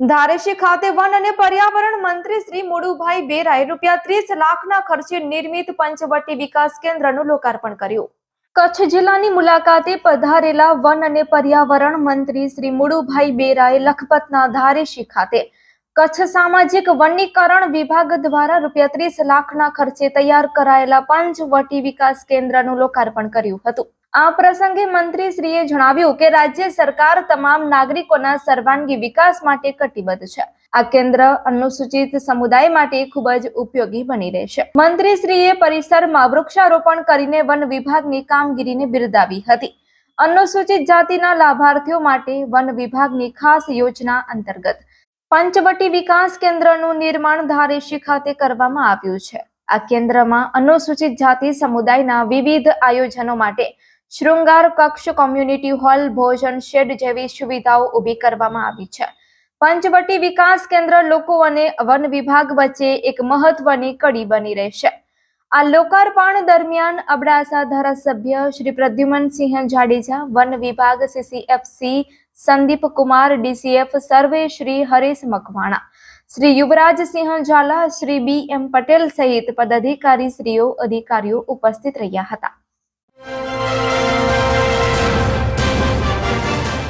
ધારેશી ખાતે વન અને પર્યાવરણ મંત્રી શ્રી મુડુભાઈ બેરાએ રૂપિયા ત્રીસ લાખના ખર્ચે નિર્મિત પંચવટી વિકાસ કેન્દ્રનું લોકાર્પણ કર્યું. કચ્છ જિલ્લાની મુલાકાતે પધારેલા વન અને પર્યાવરણ મંત્રી શ્રી મુડુભાઈ બેરાએ લખપતના ધારેશી ખાતે કચ્છ સામાજિક વનીકરણ વિભાગ દ્વારા રૂપિયા ત્રીસ લાખના ખર્ચે તૈયાર કરાયેલા પંચવટી વિકાસ કેન્દ્રનું લોકાર્પણ કર્યું હતું. આ પ્રસંગે મંત્રીશ્રીએ જણાવ્યું કે રાજ્ય સરકાર તમામ નાગરિકોના સર્વાંગી વિકાસ માટે કટિબદ્ધ છે. આ કેન્દ્ર અનુસૂચિત સમુદાય માટે ખૂબ જ ઉપયોગી બની રહેશે. મંત્રીશ્રીએ પરિસરમાં વૃક્ષારોપણ કરીને વન વિભાગની કામગીરીને બિરદાવી હતી. અનુસૂચિત જાતિના લાભાર્થીઓ માટે વન વિભાગની ખાસ યોજના અંતર્ગત પંચવટી વિકાસ કેન્દ્રનું નિર્માણ ધારેશી ખાતે કરવામાં આવ્યું છે. આ કેન્દ્રમાં અનુસૂચિત જાતિ સમુદાયના વિવિધ આયોજનો માટે શૃંગાર કક્ષ કોમ્યુનિટી હોલ ભોજન શેડ જેવી સુવિધાઓ ઊભી કરવામાં આવી છે. પંચવટી વિકાસ કેન્દ્ર લોકો અને વન વિભાગ વચ્ચે એક મહત્વની કડી બની રહેશે. આ લોકાર્પણ દરમિયાન અબડાસા ધારાસભ્ય શ્રી પ્રદ્યુમનસિંહ જાડેજા, વન વિભાગ સીસીએફસી સંદીપ કુમાર ડીસીએફ સર્વે શ્રી હરેશ મકવાણા, શ્રી યુવરાજસિંહ ઝાલા, શ્રી બી એમ પટેલ સહિત પદાધિકારી શ્રીઓ અધિકારીઓ ઉપસ્થિત રહ્યા હતા.